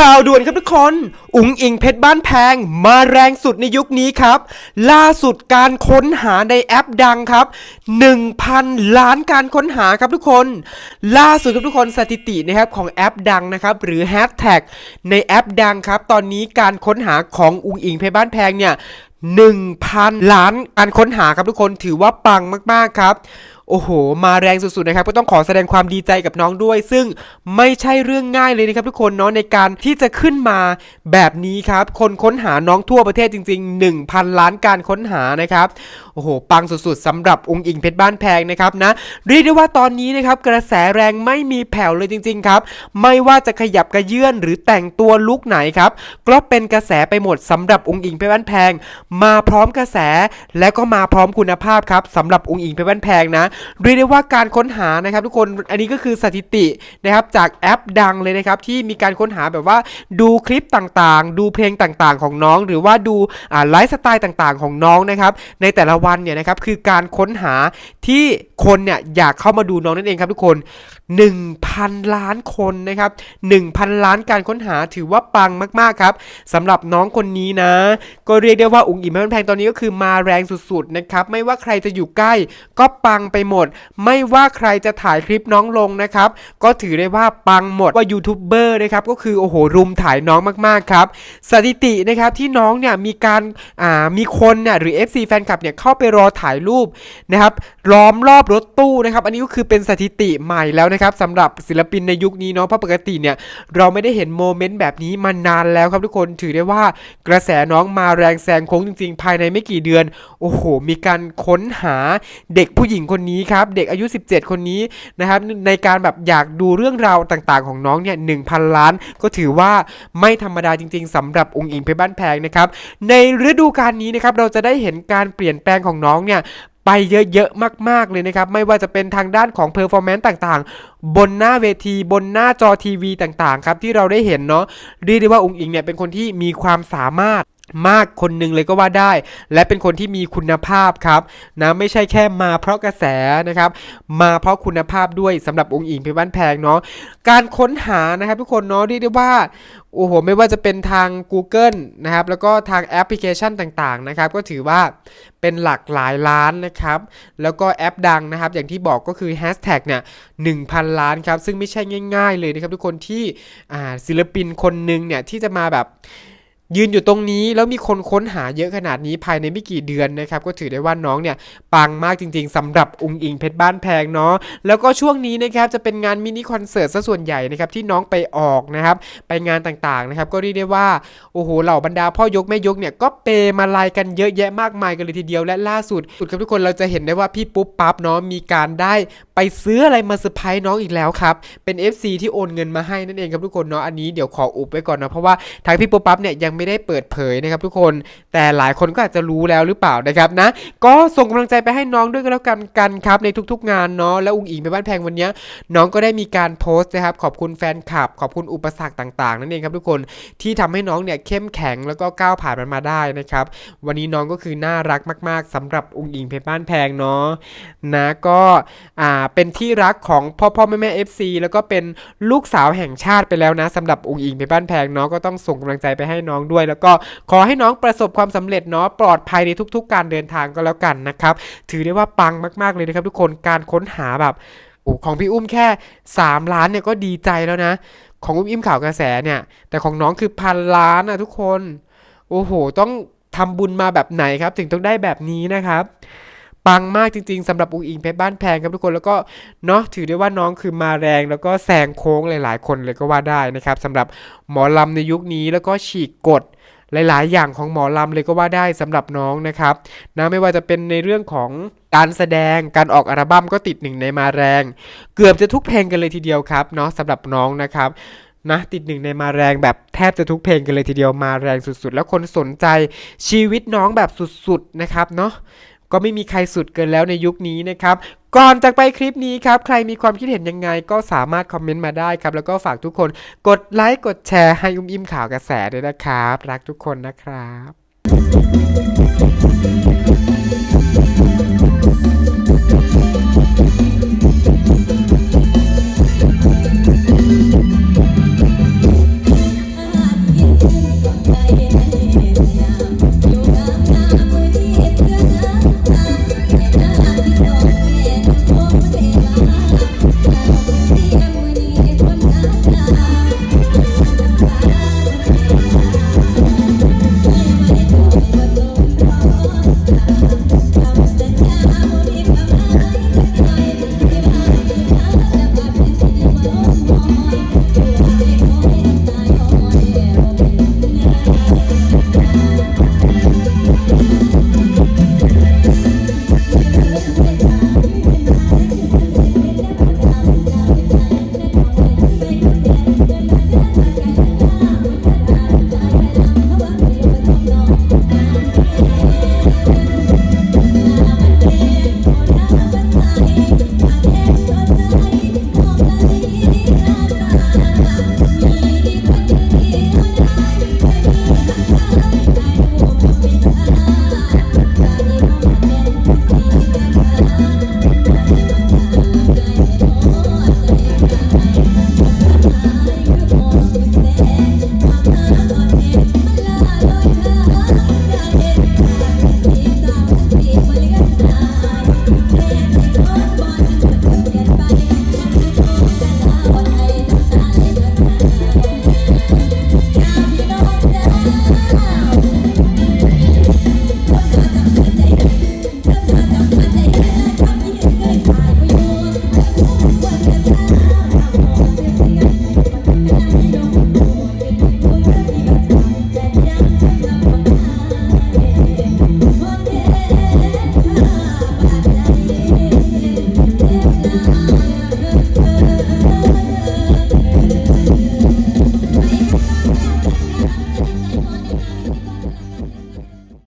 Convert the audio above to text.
ข่าวด่วนครับทุกคน อุ๋งอิงเพชรบ้านแพง มาแรงสุดในยุคนี้ครับ ล่าสุดการค้นหาในแอปดังครับ 1,000 ล้านการค้นหาครับทุกคน ล่าสุดครับทุกคนสถิตินะครับของแอปดังนะครับ หรือแฮชแท็กในแอปดังครับ ตอนนี้การค้นหาของอุ๋งอิงเพชรบ้านแพงเนี่ย1,000 ล้านการค้นหาครับทุกคนถือว่าปังมาก ๆ ครับ โอ้โห มาแรงสุดๆนะครับ ก็ต้องขอแสดงความดีใจกับน้องด้วย ซึ่งไม่ใช่เรื่องง่ายเลยนะครับทุกคนเนาะในการที่จะขึ้นมาแบบนี้ครับ คนค้นหาน้องทั่วประเทศจริง ๆ 1,000 ล้านการค้นหานะครับโอ้โห ปังสุดๆสำหรับองค์อิงเพชรบ้านแพงนะครับนะเรียกได้ว่าตอนนี้นะครับกระแสแรงไม่มีแผ่วเลยจริง ๆ ครับ ไม่ว่าจะขยับกระเยื่อนหรือแต่งตัวลุกไหนครับก็เป็นกระแสไปหมดสำหรับองค์อิงเพชรบ้านแพง มาพร้อมกระแสและก็มาพร้อมคุณภาพครับสำหรับองค์อิงเพชรบ้านแพงนะเรียกได้ว่าการค้นหานะครับทุกคนอันนี้ก็คือสถิตินะครับจากแอปดังเลยนะครับที่มีการค้นหาแบบว่าดูคลิปต่างๆ ดูเพลงต่างๆ ของน้อง หรือว่าดูไลฟ์สไตล์ต่างๆ ของน้องนะครับในแต่ละวันเนี่ยนะครับคือการค้นหาที่คนเนี่ยอยากเข้ามาดูน้องนั่นเองครับทุกคน 1,000 ล้านคนนะครับ 1,000 ล้านการค้นหาถือว่าปังมากๆครับสำหรับน้องคนนี้นะ ก็เรียกได้ว่าอุ๋งอิ๋มแพงตอนนี้ก็คือมาแรงสุดๆนะครับไม่ว่าใครจะอยู่ใกล้ ก็ปังไปหมด ไม่ว่าใครจะถ่ายคลิปน้องลงนะครับก็ถือได้ว่าปังหมดว่ายูทูบเบอร์นะครับก็คือโอ้โหรุมถ่ายน้องมากๆครับสถิตินะครับที่น้องเนี่ยมีการอ่ามีคนเนี่ยหรือ FC แฟนคลับเนี่ยเข้าไปรอถ่ายรูปนะครับล้อมรอบรถตู้นะครับอันนี้ก็คือเป็นสถิติใหม่แล้วนะครับสำหรับศิลปินในยุคนี้เนาะเพราะปกติเนี่ยเราไม่ได้เห็นโมเมนต์แบบนี้มานานแล้วครับทุกคนถือได้ว่ากระแสน้องมาแรงแซงโค้งจริงๆ ภายในไม่กี่เดือน โอ้โห มีการค้นหาเด็กผู้หญิงคนนี้ครับ เด็กอายุ 17 คนนี้นะครับในการแบบอยากดูเรื่องราวต่างๆ ของน้องเนี่ย1,000ล้าน ก็ถือว่าไม่ธรรมดาจริง ๆสำหรับองค์อิงเพชรบ้านแพงนะครับในฤดูกาลนี้นะครับเราจะได้เห็นการเปลี่ยนแปลงของน้องเนี่ย ไปเยอะๆ มากๆ เลยนะครับ ไม่ว่าจะเป็นทางด้านของเพอร์ฟอร์แมนซ์ต่างๆ บนหน้าเวที บนหน้าจอทีวีต่างๆ ครับ ที่เราได้เห็นเนาะเรียกได้ว่าองค์อิงเนี่ยเป็นคนที่มีความสามารถ มากคนหนึ่งเลยก็ว่าได้ และเป็นคนที่มีคุณภาพครับนะไม่ใช่แค่มาเพราะกระแสนะครับ มาเพราะคุณภาพด้วยสำหรับองค์อิงเพชรบ้านแพงเนาะการค้นหานะครับทุกคนเนาะเรียกได้ว่าโอ้โหไม่ว่าจะเป็นทาง Google นะครับแล้วก็ทางแอปพลิเคชันต่างๆนะครับก็ถือว่าเป็นหลักหลายล้านนะครับแล้วก็แอปดังนะครับอย่างที่บอกก็คือ Hashtag เนี่ย1,000ล้านครับซึ่งไม่ใช่ง่าย ๆ เลยนะครับทุกคนที่ศิลปินคนหนึ่งเนี่ยที่จะมาแบบ ยืนอยู่ตรงนี้แล้วมีคนค้นหาเยอะขนาดนี้ภายในไม่กี่เดือนนะครับก็ถือได้ว่าน้องเนี่ยปังมากจริง ๆสำหรับองค์อิงเพชรบ้านแพงเนาะแล้วก็ช่วงนี้นะครับจะเป็นงานมินิคอนเสิร์ตซะส่วนใหญ่นะครับที่น้องไปออกนะครับไปงานต่างๆนะครับก็เรียกได้ว่าโอ้โหเหล่าบรรดาพ่อยกแม่ยกเนี่ยก็เปมาลายกันเยอะแยะมากมายกันเลยทีเดียวและล่าสุดสุดครับทุกคนเราจะเห็นได้ว่าพี่ปุ๊บปั๊บเนาะมีการได้ไปซื้ออะไรมาเซอร์ไพรส์น้องอีกแล้วครับเป็น FC ที่โอนเงินมาให้นั่นเองครับทุกคนเนาะอันนี้เดี๋ยวขออุบไว้ก่อนนะเพราะว่าทางพี่ปุ๊บปั๊บเนี่ยยังไม่ได้เปิดเผยนะครับทุกคน แต่หลายคนก็อาจจะรู้แล้วหรือเปล่านะครับนะ ก็ส่งกำลังใจไปให้น้องด้วยกันแล้วกันกันครับในทุกๆ งานเนาะแล้วอุ้งอิงไปบ้านแพงวันนี้น้องก็ได้มีการโพสต์นะครับขอบคุณแฟนคลับ ขอบคุณอุปสรรคต่างๆ นั่นเองครับทุกคนที่ทำให้น้องเนี่ยเข้มแข็งแล้วก็ก้าวผ่านมันมาได้นะครับวันนี้น้องก็คือน่ารักมาก ๆสำหรับอุ้งอิงเพชรบ้านแพงเนาะนะก็อ่าเป็นที่รักของพ่อพ่อแม่แม่เอฟซีแล้วก็เป็นลูกสาวแห่งชาติไปแล้วนะสำหรับอุ้งอิงเพชรบ้านแพงเนาะก็ต้องส่งกำลังใจไปให้น้องด้วย แล้วก็ขอให้น้องประสบความสำเร็จเนาะปลอดภัยในทุก ๆ การเดินทางก็แล้วกันนะครับ ถือได้ว่าปังมากๆเลยนะครับ ทุกคนการค้นหาแบบโอ้ของพี่อุ้มแค่ 3 ล้านเนี่ยก็ดีใจแล้วนะ ของอุ้มอิ่มข่าวกระแสเนี่ย แต่ของน้องคือพันล้านอะทุกคน โอ้โห ต้องทำบุญมาแบบไหนครับ ถึงต้องได้แบบนี้นะครับ ปังมากจริง ๆสำหรับอุ้งอิงเพชรบ้านแพงครับทุกคนแล้วก็เนาะถือได้ว่าน้องคือมาแรงแล้วก็แซงโค้งหลาย ๆ คนเลยก็ว่าได้นะครับสำหรับหมอลำในยุคนี้แล้วก็ฉีกกฎหลาย ๆ อย่างของหมอลำเลยก็ว่าได้สำหรับน้องนะครับนะไม่ว่าจะเป็นในเรื่องของการแสดงการออกอัลบั้มก็ติดหนึ่งในมาแรง เกือบจะทุกเพลงกันเลยทีเดียวครับเนาะสำหรับน้องนะครับนะติดหนึ่งในมาแรงแบบแทบจะทุกเพลงกันเลยทีเดียวมาแรงสุดๆ แล้วคนสนใจชีวิตน้องแบบสุดๆนะครับเนาะ ก็ไม่มีใครสุดเกินแล้วในยุคนี้นะครับก่อนจากไปคลิปนี้ครับ ใครมีความคิดเห็นยังไงก็สามารถคอมเมนต์มาได้ครับ แล้วก็ฝากทุกคนกดไลค์กดแชร์ให้อุ้มอิ่มข่าวกระแสด้วยนะครับ รักทุกคนนะครับ